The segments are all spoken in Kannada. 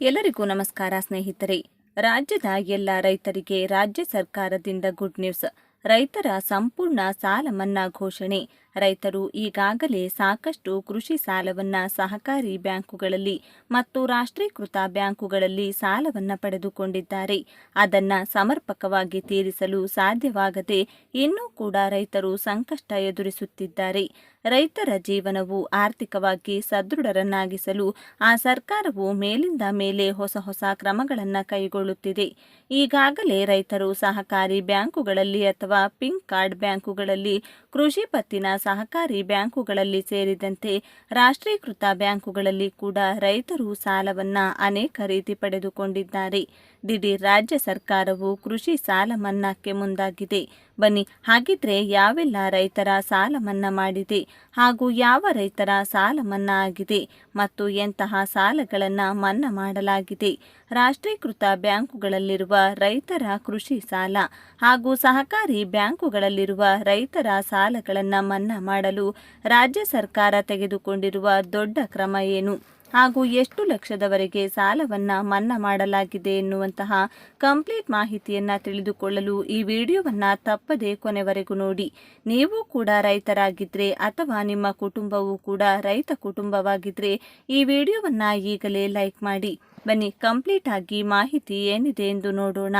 ಎಲ್ಲರಿಗೂ ನಮಸ್ಕಾರ ಸ್ನೇಹಿತರೆ. ರಾಜ್ಯದ ಎಲ್ಲ ರೈತರಿಗೆ ರಾಜ್ಯ ಸರ್ಕಾರದಿಂದ ಗುಡ್ ನ್ಯೂಸ್. ರೈತರ ಸಂಪೂರ್ಣ ಸಾಲ ಮನ್ನಾ ಘೋಷಣೆ. ರೈತರು ಈಗಾಗಲೇ ಸಾಕಷ್ಟು ಕೃಷಿ ಸಾಲವನ್ನ ಸಹಕಾರಿ ಬ್ಯಾಂಕುಗಳಲ್ಲಿ ಮತ್ತು ರಾಷ್ಟ್ರೀಕೃತ ಬ್ಯಾಂಕುಗಳಲ್ಲಿ ಸಾಲವನ್ನ ಪಡೆದುಕೊಂಡಿದ್ದಾರೆ. ಅದನ್ನ ಸಮರ್ಪಕವಾಗಿ ತೀರಿಸಲು ಸಾಧ್ಯವಾಗದೆ ಇನ್ನೂ ಕೂಡ ರೈತರು ಸಂಕಷ್ಟ ಎದುರಿಸುತ್ತಿದ್ದಾರೆ. ರೈತರ ಜೀವನವು ಆರ್ಥಿಕವಾಗಿ ಸದೃಢರನ್ನಾಗಿಸಲು ಆ ಸರ್ಕಾರವು ಮೇಲಿಂದ ಮೇಲೆ ಹೊಸ ಹೊಸ ಕ್ರಮಗಳನ್ನು ಕೈಗೊಳ್ಳುತ್ತಿದೆ. ಈಗಾಗಲೇ ರೈತರು ಸಹಕಾರಿ ಬ್ಯಾಂಕುಗಳಲ್ಲಿ ಅಥವಾ ಪಿಂಕ್ ಕಾರ್ಡ್ ಬ್ಯಾಂಕುಗಳಲ್ಲಿ ಕೃಷಿ ಪತ್ತಿನ ಸಹಕಾರಿ ಬ್ಯಾಂಕುಗಳಲ್ಲಿ ಸೇರಿದಂತೆ ರಾಷ್ಟ್ರೀಕೃತ ಬ್ಯಾಂಕುಗಳಲ್ಲಿ ಕೂಡ ರೈತರು ಸಾಲವನ್ನ ಅನೇಕ ರೀತಿ ಪಡೆದುಕೊಂಡಿದ್ದಾರೆ. ದಿಢೀರ್ ರಾಜ್ಯ ಸರ್ಕಾರವು ಕೃಷಿ ಸಾಲ ಮನ್ನಾಕ್ಕೆ ಮುಂದಾಗಿದೆ. ಬನ್ನಿ, ಹಾಗಿದ್ರೆ ಯಾವೆಲ್ಲ ರೈತರ ಸಾಲ ಮನ್ನಾ ಮಾಡಿದೆ ಹಾಗೂ ಯಾವ ರೈತರ ಸಾಲ ಮನ್ನಾ ಆಗಿದೆ ಮತ್ತು ಎಂತಹ ಸಾಲಗಳನ್ನು ಮನ್ನಾ ಮಾಡಲಾಗಿದೆ. ರಾಷ್ಟ್ರೀಕೃತ ಬ್ಯಾಂಕುಗಳಲ್ಲಿರುವ ರೈತರ ಕೃಷಿ ಸಾಲ ಹಾಗೂ ಸಹಕಾರಿ ಬ್ಯಾಂಕುಗಳಲ್ಲಿರುವ ರೈತರ ಸಾಲಗಳನ್ನು ಮನ್ನಾ ಮಾಡಲು ರಾಜ್ಯ ಸರ್ಕಾರ ತೆಗೆದುಕೊಂಡಿರುವ ದೊಡ್ಡ ಕ್ರಮ ಏನು? ಹಾಗೂ ಎಷ್ಟು ಲಕ್ಷದವರೆಗೆ ಸಾಲವನ್ನ ಮನ್ನಾ ಮಾಡಲಾಗಿದೆ ಎನ್ನುವಂತಹ ಕಂಪ್ಲೀಟ್ ಮಾಹಿತಿಯನ್ನ ತಿಳಿದುಕೊಳ್ಳಲು ಈ ವಿಡಿಯೋವನ್ನ ತಪ್ಪದೆ ಕೊನೆವರೆಗೂ ನೋಡಿ. ನೀವು ಕೂಡ ರೈತರಾಗಿದ್ರೆ ಅಥವಾ ನಿಮ್ಮ ಕುಟುಂಬವು ಕೂಡ ರೈತ ಕುಟುಂಬವಾಗಿದ್ರೆ ಈ ವಿಡಿಯೋವನ್ನ ಈಗಲೇ ಲೈಕ್ ಮಾಡಿ. ಬನ್ನಿ, ಕಂಪ್ಲೀಟ್ ಆಗಿ ಮಾಹಿತಿ ಏನಿದೆ ಎಂದು ನೋಡೋಣ.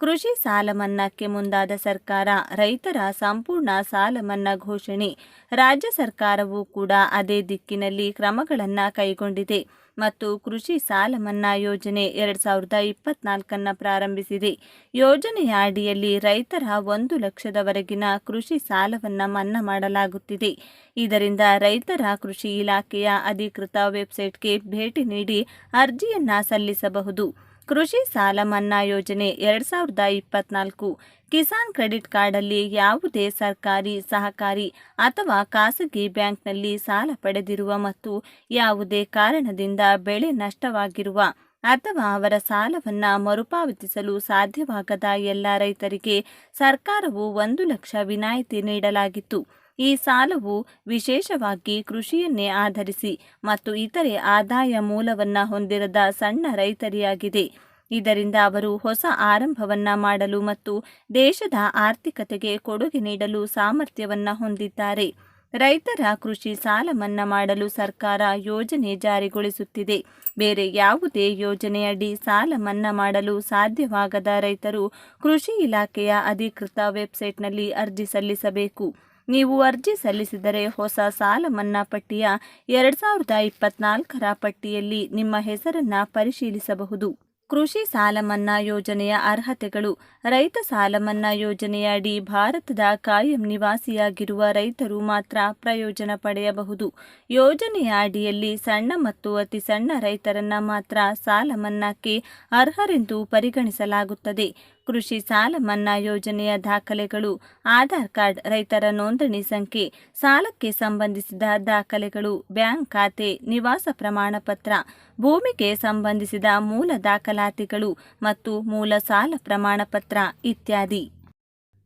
ಕೃಷಿ ಸಾಲ ಮನ್ನಾಕ್ಕೆ ಮುಂದಾದ ಸರ್ಕಾರ, ರೈತರ ಸಂಪೂರ್ಣ ಸಾಲ ಮನ್ನಾ ಘೋಷಣೆ. ರಾಜ್ಯ ಸರ್ಕಾರವು ಕೂಡ ಅದೇ ದಿಕ್ಕಿನಲ್ಲಿ ಕ್ರಮಗಳನ್ನು ಕೈಗೊಂಡಿದೆ ಮತ್ತು ಕೃಷಿ ಸಾಲ ಮನ್ನಾ ಯೋಜನೆ ಎರಡ್ ಸಾವಿರದ ಇಪ್ಪತ್ನಾಲ್ಕನ್ನ ಪ್ರಾರಂಭಿಸಿದೆ. ಯೋಜನೆಯ ಅಡಿಯಲ್ಲಿ ರೈತರ ಒಂದು ಲಕ್ಷದವರೆಗಿನ ಕೃಷಿ ಸಾಲವನ್ನು ಮನ್ನಾ ಮಾಡಲಾಗುತ್ತಿದೆ. ಇದರಿಂದ ರೈತರ ಕೃಷಿ ಇಲಾಖೆಯ ಅಧಿಕೃತ ವೆಬ್ಸೈಟ್ಗೆ ಭೇಟಿ ನೀಡಿ ಅರ್ಜಿಯನ್ನು ಸಲ್ಲಿಸಬಹುದು. ಕೃಷಿ ಸಾಲ ಮನ್ನಾ ಯೋಜನೆ ಎರಡ್ ಸಾವಿರದ ಇಪ್ಪತ್ನಾಲ್ಕು. ಕಿಸಾನ್ ಕ್ರೆಡಿಟ್ ಕಾರ್ಡಲ್ಲಿ ಯಾವುದೇ ಸರ್ಕಾರಿ, ಸಹಕಾರಿ ಅಥವಾ ಖಾಸಗಿ ಬ್ಯಾಂಕ್ನಲ್ಲಿ ಸಾಲ ಪಡೆದಿರುವ ಮತ್ತು ಯಾವುದೇ ಕಾರಣದಿಂದ ಬೆಳೆ ನಷ್ಟವಾಗಿರುವ ಅಥವಾ ಅವರ ಸಾಲವನ್ನ ಮರುಪಾವತಿಸಲು ಸಾಧ್ಯವಾಗದ ಎಲ್ಲ ರೈತರಿಗೆ ಸರ್ಕಾರವು ಒಂದು ಲಕ್ಷ ವಿನಾಯಿತಿ ನೀಡಲಾಗಿತ್ತು. ಈ ಸಾಲವು ವಿಶೇಷವಾಗಿ ಕೃಷಿಯನ್ನೇ ಆಧರಿಸಿ ಮತ್ತು ಇತರೆ ಆದಾಯ ಮೂಲವನ್ನು ಹೊಂದಿರದ ಸಣ್ಣ ರೈತರಿಯಾಗಿದೆ. ಇದರಿಂದ ಅವರು ಹೊಸ ಆರಂಭವನ್ನ ಮಾಡಲು ಮತ್ತು ದೇಶದ ಆರ್ಥಿಕತೆಗೆ ಕೊಡುಗೆ ನೀಡಲು ಸಾಮರ್ಥ್ಯವನ್ನ ಹೊಂದಿದ್ದಾರೆ. ರೈತರ ಕೃಷಿ ಸಾಲ ಮನ್ನಾ ಮಾಡಲು ಸರ್ಕಾರ ಯೋಜನೆ ಜಾರಿಗೊಳಿಸುತ್ತಿದೆ. ಬೇರೆ ಯಾವುದೇ ಯೋಜನೆಯಡಿ ಸಾಲ ಮನ್ನಾ ಮಾಡಲು ಸಾಧ್ಯವಾಗದ ರೈತರು ಕೃಷಿ ಇಲಾಖೆಯ ಅಧಿಕೃತ ವೆಬ್ಸೈಟ್ನಲ್ಲಿ ಅರ್ಜಿ ಸಲ್ಲಿಸಬೇಕು. ನೀವು ಅರ್ಜಿ ಸಲ್ಲಿಸಿದರೆ ಹೊಸ ಸಾಲ ಮನ್ನಾ ಪಟ್ಟಿಯ ಎರಡ್ ಸಾವಿರದ ಇಪ್ಪತ್ನಾಲ್ಕರ ಪಟ್ಟಿಯಲ್ಲಿ ನಿಮ್ಮ ಹೆಸರನ್ನ ಪರಿಶೀಲಿಸಬಹುದು. ಕೃಷಿ ಸಾಲಮನ್ನಾ ಯೋಜನೆಯ ಅರ್ಹತೆಗಳು. ರೈತ ಸಾಲಮನ್ನಾ ಯೋಜನೆಯಡಿ ಭಾರತದ ಕಾಯಂ ನಿವಾಸಿಯಾಗಿರುವ ರೈತರು ಮಾತ್ರ ಪ್ರಯೋಜನ ಪಡೆಯಬಹುದು. ಯೋಜನೆಯ ಅಡಿಯಲ್ಲಿ ಸಣ್ಣ ಮತ್ತು ಅತಿ ಸಣ್ಣ ರೈತರನ್ನ ಮಾತ್ರ ಸಾಲ ಮನ್ನಾಕ್ಕೆ ಅರ್ಹರೆಂದು ಪರಿಗಣಿಸಲಾಗುತ್ತದೆ. ಕೃಷಿ ಸಾಲ ಮನ್ನಾ ಯೋಜನೆಯ ದಾಖಲೆಗಳು, ಆಧಾರ್ ಕಾರ್ಡ್ ರೈತರ ನೋಂದಣಿ ಸಂಖ್ಯೆ, ಸಾಲಕ್ಕೆ ಸಂಬಂಧಿಸಿದ ದಾಖಲೆಗಳು, ಬ್ಯಾಂಕ್ ಖಾತೆ, ನಿವಾಸ ಪ್ರಮಾಣ ಪತ್ರ, ಭೂಮಿಗೆ ಸಂಬಂಧಿಸಿದ ಮೂಲ ದಾಖಲಾತಿಗಳು ಮತ್ತು ಮೂಲ ಸಾಲ ಪ್ರಮಾಣ ಪತ್ರ ಇತ್ಯಾದಿ.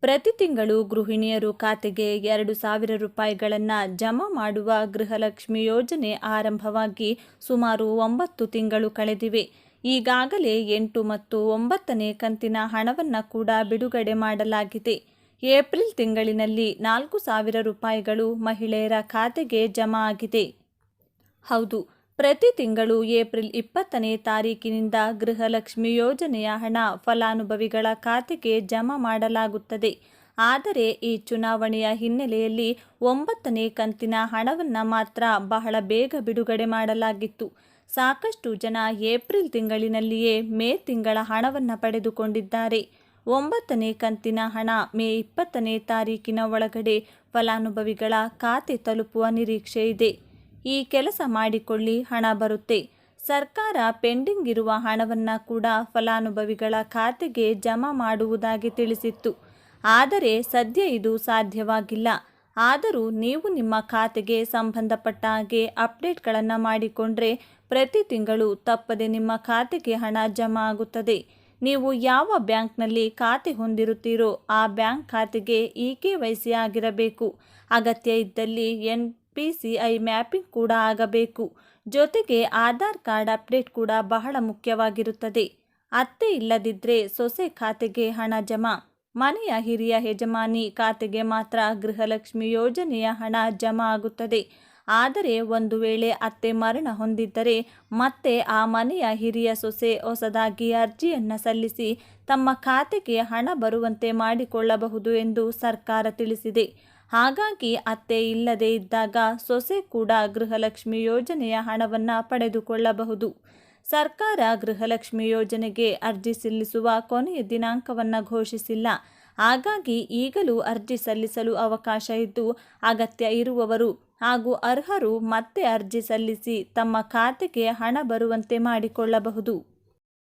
ಪ್ರತಿ ತಿಂಗಳು ಗೃಹಿಣಿಯರು ಖಾತೆಗೆ ಎರಡು ಸಾವಿರ ರೂಪಾಯಿಗಳನ್ನು ಜಮಾ ಮಾಡುವ ಗೃಹಲಕ್ಷ್ಮಿ ಯೋಜನೆ ಆರಂಭವಾಗಿ ಸುಮಾರು ಒಂಬತ್ತು ತಿಂಗಳು ಕಳೆದಿವೆ. ಈಗಾಗಲೇ ಎಂಟು ಮತ್ತು ಒಂಬತ್ತನೇ ಕಂತಿನ ಹಣವನ್ನು ಕೂಡ ಬಿಡುಗಡೆ ಮಾಡಲಾಗಿದೆ. ಏಪ್ರಿಲ್ ತಿಂಗಳಿನಲ್ಲಿ ನಾಲ್ಕು ಸಾವಿರ ರೂಪಾಯಿಗಳು ಮಹಿಳೆಯರ ಖಾತೆಗೆ ಜಮಾ ಆಗಿದೆ. ಹೌದು, ಪ್ರತಿ ತಿಂಗಳು ಏಪ್ರಿಲ್ ಇಪ್ಪತ್ತನೇ ತಾರೀಕಿನಿಂದ ಗೃಹಲಕ್ಷ್ಮಿ ಯೋಜನೆಯ ಹಣ ಫಲಾನುಭವಿಗಳ ಖಾತೆಗೆ ಜಮಾ ಮಾಡಲಾಗುತ್ತದೆ. ಆದರೆ ಈ ಚುನಾವಣೆಯ ಹಿನ್ನೆಲೆಯಲ್ಲಿ ಒಂಬತ್ತನೇ ಕಂತಿನ ಹಣವನ್ನು ಮಾತ್ರ ಬಹಳ ಬೇಗ ಬಿಡುಗಡೆ ಮಾಡಲಾಗಿತ್ತು. ಸಾಕಷ್ಟು ಜನ ಏಪ್ರಿಲ್ ತಿಂಗಳಿನಲ್ಲಿಯೇ ಮೇ ತಿಂಗಳ ಹಣವನ್ನು ಪಡೆದುಕೊಂಡಿದ್ದಾರೆ. ಒಂಬತ್ತನೇ ಕಂತಿನ ಹಣ ಮೇ ಇಪ್ಪತ್ತನೇ ತಾರೀಕಿನ ಒಳಗಡೆ ಫಲಾನುಭವಿಗಳ ಖಾತೆ ತಲುಪುವ ನಿರೀಕ್ಷೆ ಇದೆ. ಈ ಕೆಲಸ ಮಾಡಿಕೊಳ್ಳಿ, ಹಣ ಬರುತ್ತೆ. ಸರ್ಕಾರ ಪೆಂಡಿಂಗ್ ಇರುವ ಹಣವನ್ನು ಕೂಡ ಫಲಾನುಭವಿಗಳ ಖಾತೆಗೆ ಜಮಾ ಮಾಡುವುದಾಗಿ ತಿಳಿಸಿತ್ತು. ಆದರೆ ಸದ್ಯ ಇದು ಸಾಧ್ಯವಾಗಿಲ್ಲ. ಆದರೂ ನೀವು ನಿಮ್ಮ ಖಾತೆಗೆ ಸಂಬಂಧಪಟ್ಟ ಹಾಗೆ ಅಪ್ಡೇಟ್ಗಳನ್ನು ಮಾಡಿಕೊಂಡ್ರೆ ಪ್ರತಿ ತಿಂಗಳು ತಪ್ಪದೆ ನಿಮ್ಮ ಖಾತೆಗೆ ಹಣ ಜಮಾ ಆಗುತ್ತದೆ. ನೀವು ಯಾವ ಬ್ಯಾಂಕ್ನಲ್ಲಿ ಖಾತೆ ಹೊಂದಿರುತ್ತೀರೋ ಆ ಬ್ಯಾಂಕ್ ಖಾತೆಗೆ ಇ ಕೆ ವೈ ಸಿ ಆಗಿರಬೇಕು. ಅಗತ್ಯ ಇದ್ದಲ್ಲಿ N P C I mapping ಕೂಡ ಆಗಬೇಕು. ಜೊತೆಗೆ ಆಧಾರ್ ಕಾರ್ಡ್ ಅಪ್ಡೇಟ್ ಕೂಡ ಬಹಳ ಮುಖ್ಯವಾಗಿರುತ್ತದೆ. ಅತ್ತೆ ಇಲ್ಲದಿದ್ದರೆ ಸೊಸೆ ಖಾತೆಗೆ ಹಣ ಜಮಾ ಮನೆಯ ಹಿರಿಯ ಯಜಮಾನಿ ಖಾತೆಗೆ ಮಾತ್ರ ಗೃಹಲಕ್ಷ್ಮಿ ಯೋಜನೆಯ ಹಣ ಜಮಾ ಆಗುತ್ತದೆ. ಆದರೆ ಒಂದು ವೇಳೆ ಅತ್ತೆ ಮರಣ ಹೊಂದಿದ್ದರೆ ಮತ್ತೆ ಆ ಮನೆಯ ಹಿರಿಯ ಸೊಸೆ ಹೊಸದಾಗಿ ಅರ್ಜಿಯನ್ನು ಸಲ್ಲಿಸಿ ತಮ್ಮ ಖಾತೆಗೆ ಹಣ ಬರುವಂತೆ ಮಾಡಿಕೊಳ್ಳಬಹುದು ಎಂದು ಸರ್ಕಾರ ತಿಳಿಸಿದೆ. ಹಾಗಾಗಿ ಅತ್ತೆ ಇಲ್ಲದೇ ಇದ್ದಾಗ ಸೊಸೆ ಕೂಡ ಗೃಹಲಕ್ಷ್ಮಿ ಯೋಜನೆಯ ಹಣವನ್ನು ಪಡೆದುಕೊಳ್ಳಬಹುದು. ಸರ್ಕಾರ ಗೃಹಲಕ್ಷ್ಮಿ ಯೋಜನೆಗೆ ಅರ್ಜಿ ಸಲ್ಲಿಸುವ ಕೊನೆಯ ದಿನಾಂಕವನ್ನು ಘೋಷಿಸಿಲ್ಲ. ಹಾಗಾಗಿ ಈಗಲೂ ಅರ್ಜಿ ಸಲ್ಲಿಸಲು ಅವಕಾಶ ಇದ್ದು ಅಗತ್ಯ ಇರುವವರು ಹಾಗೂ ಅರ್ಹರು ಮತ್ತೆ ಅರ್ಜಿ ಸಲ್ಲಿಸಿ ತಮ್ಮ ಖಾತೆಗೆ ಹಣ ಬರುವಂತೆ ಮಾಡಿಕೊಳ್ಳಬಹುದು.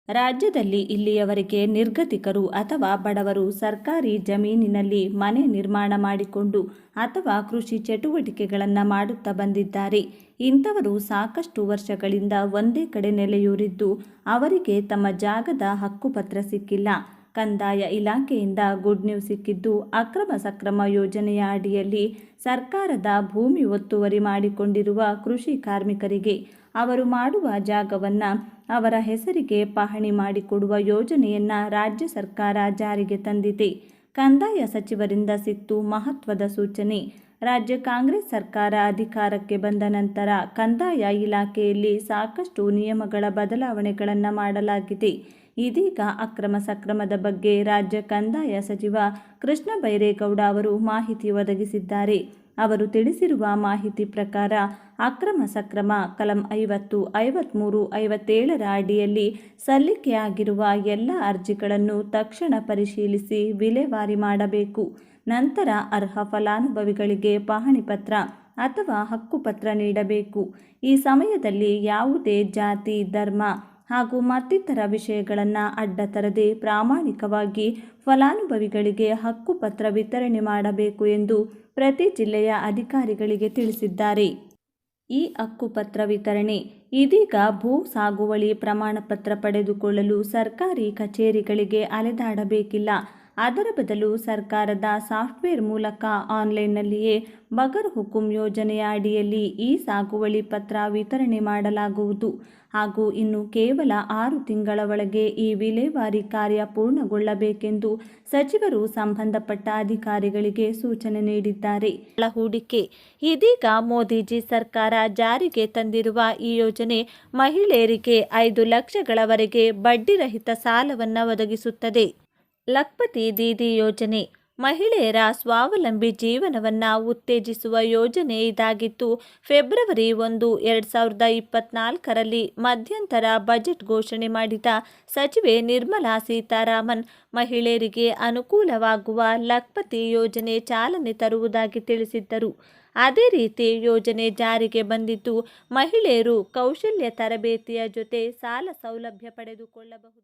ರಾಜ್ಯದಲ್ಲಿ ಇಲ್ಲಿಯವರೆಗೆ ನಿರ್ಗತಿಕರು ಅಥವಾ ಬಡವರು ಸರ್ಕಾರಿ ಜಮೀನಿನಲ್ಲಿ ಮನೆ ನಿರ್ಮಾಣ ಮಾಡಿಕೊಂಡು ಅಥವಾ ಕೃಷಿ ಚಟುವಟಿಕೆಗಳನ್ನು ಮಾಡುತ್ತಾ ಬಂದಿದ್ದಾರೆ. ಇಂಥವರು ಸಾಕಷ್ಟು ವರ್ಷಗಳಿಂದ ಒಂದೇ ಕಡೆ ನೆಲೆಯೂರಿದ್ದು, ಅವರಿಗೆ ತಮ್ಮ ಜಾಗದ ಹಕ್ಕುಪತ್ರ ಸಿಕ್ಕಿಲ್ಲ. ಕಂದಾಯ ಇಲಾಖೆಯಿಂದ ಗುಡ್ ನ್ಯೂಸ್ ಸಿಕ್ಕಿದ್ದು ಅಕ್ರಮ ಸಕ್ರಮ ಯೋಜನೆಯ ಅಡಿಯಲ್ಲಿ ಸರ್ಕಾರದ ಭೂಮಿ ಒತ್ತುವರಿ ಮಾಡಿಕೊಂಡಿರುವ ಕೃಷಿ ಕಾರ್ಮಿಕರಿಗೆ ಅವರು ಮಾಡುವ ಜಾಗವನ್ನು ಅವರ ಹೆಸರಿಗೆ ಪಹಣಿ ಮಾಡಿಕೊಡುವ ಯೋಜನೆಯನ್ನು ರಾಜ್ಯ ಸರ್ಕಾರ ಜಾರಿಗೆ ತಂದಿದೆ. ಕಂದಾಯ ಸಚಿವರಿಂದ ಸಿಕ್ತು ಮಹತ್ವದ ಸೂಚನೆ. ರಾಜ್ಯ ಕಾಂಗ್ರೆಸ್ ಸರ್ಕಾರ ಅಧಿಕಾರಕ್ಕೆ ಬಂದ ನಂತರ ಕಂದಾಯ ಇಲಾಖೆಯಲ್ಲಿ ಸಾಕಷ್ಟು ನಿಯಮಗಳ ಬದಲಾವಣೆಗಳನ್ನು ಮಾಡಲಾಗಿದೆ. ಇದೀಗ ಅಕ್ರಮ ಸಕ್ರಮದ ಬಗ್ಗೆ ರಾಜ್ಯ ಕಂದಾಯ ಸಚಿವ ಕೃಷ್ಣ ಬೈರೇಗೌಡ ಅವರು ಮಾಹಿತಿ ಒದಗಿಸಿದ್ದಾರೆ. ಅವರು ತಿಳಿಸಿರುವ ಮಾಹಿತಿ ಪ್ರಕಾರ ಅಕ್ರಮ ಸಕ್ರಮ ಕಲಂ ಐವತ್ತು ಐವತ್ತ್ಮೂರು ಐವತ್ತೇಳರ ಅಡಿಯಲ್ಲಿ ಸಲ್ಲಿಕೆಯಾಗಿರುವ ಎಲ್ಲ ಅರ್ಜಿಗಳನ್ನು ತಕ್ಷಣ ಪರಿಶೀಲಿಸಿ ವಿಲೇವಾರಿ ಮಾಡಬೇಕು. ನಂತರ ಅರ್ಹ ಫಲಾನುಭವಿಗಳಿಗೆ ಪಹಣಿ ಪತ್ರ ಅಥವಾ ಹಕ್ಕುಪತ್ರ ನೀಡಬೇಕು. ಈ ಸಮಯದಲ್ಲಿ ಯಾವುದೇ ಜಾತಿ, ಧರ್ಮ ಹಾಗೂ ಮತ್ತಿತರ ವಿಷಯಗಳನ್ನು ಅಡ್ಡ ತರದೆ ಪ್ರಾಮಾಣಿಕವಾಗಿ ಫಲಾನುಭವಿಗಳಿಗೆ ಹಕ್ಕುಪತ್ರ ವಿತರಣೆ ಮಾಡಬೇಕು ಎಂದು ಪ್ರತಿ ಜಿಲ್ಲೆಯ ಅಧಿಕಾರಿಗಳಿಗೆ ತಿಳಿಸಿದ್ದಾರೆ. ಈ ಹಕ್ಕುಪತ್ರ ವಿತರಣೆ ಇದೀಗ ಭೂ ಸಾಗುವಳಿ ಪ್ರಮಾಣಪತ್ರ ಪಡೆದುಕೊಳ್ಳಲು ಸರ್ಕಾರಿ ಕಚೇರಿಗಳಿಗೆ ಅಲೆದಾಡಬೇಕಿಲ್ಲ. ಅದರ ಬದಲು ಸರ್ಕಾರದ ಸಾಫ್ಟ್ವೇರ್ ಮೂಲಕ ಆನ್ಲೈನ್ನಲ್ಲಿಯೇ ಬಗರ್ ಹುಕುಂ ಯೋಜನೆಯ ಅಡಿಯಲ್ಲಿ ಈ ಸಾಗುವಳಿ ಪತ್ರ ವಿತರಣೆ ಮಾಡಲಾಗುವುದು. ಹಾಗೂ ಇನ್ನು ಕೇವಲ ಆರು ತಿಂಗಳ ಒಳಗೆ ಈ ವಿಲೇವಾರಿ ಕಾರ್ಯ ಪೂರ್ಣಗೊಳ್ಳಬೇಕೆಂದು ಸಚಿವರು ಸಂಬಂಧಪಟ್ಟ ಅಧಿಕಾರಿಗಳಿಗೆ ಸೂಚನೆ ನೀಡಿದ್ದಾರೆ. ಹೂಡಿಕೆ. ಇದೀಗ ಮೋದಿಜಿ ಸರ್ಕಾರ ಜಾರಿಗೆ ತಂದಿರುವ ಈ ಯೋಜನೆ ಮಹಿಳೆಯರಿಗೆ ಐದು ಲಕ್ಷಗಳವರೆಗೆ ಬಡ್ಡಿರಹಿತ ಸಾಲವನ್ನು ಒದಗಿಸುತ್ತದೆ. ಲಖ್ಪತಿ ದೀದಿ ಯೋಜನೆ. ಮಹಿಳೆಯರ ಸ್ವಾವಲಂಬಿ ಜೀವನವನ್ನು ಉತ್ತೇಜಿಸುವ ಯೋಜನೆ ಇದಾಗಿತ್ತು. ಫೆಬ್ರವರಿ ಒಂದು, ಎರಡು ಸಾವಿರದ ಇಪ್ಪತ್ನಾಲ್ಕರಲ್ಲಿ ಮಧ್ಯಂತರ ಬಜೆಟ್ ಘೋಷಣೆ ಮಾಡಿದ ಸಚಿವೆ ನಿರ್ಮಲಾ ಸೀತಾರಾಮನ್, ಮಹಿಳೆಯರಿಗೆ ಅನುಕೂಲವಾಗುವ ಲಖ್ಪತಿ ಯೋಜನೆ ಚಾಲನೆ ತರುವುದಾಗಿ ತಿಳಿಸಿದ್ದರು. ಅದೇ ರೀತಿ ಯೋಜನೆ ಜಾರಿಗೆ ಬಂದಿದ್ದು ಮಹಿಳೆಯರು ಕೌಶಲ್ಯ ತರಬೇತಿಯ ಜೊತೆ ಸಾಲ ಸೌಲಭ್ಯ ಪಡೆದುಕೊಳ್ಳಬಹುದು.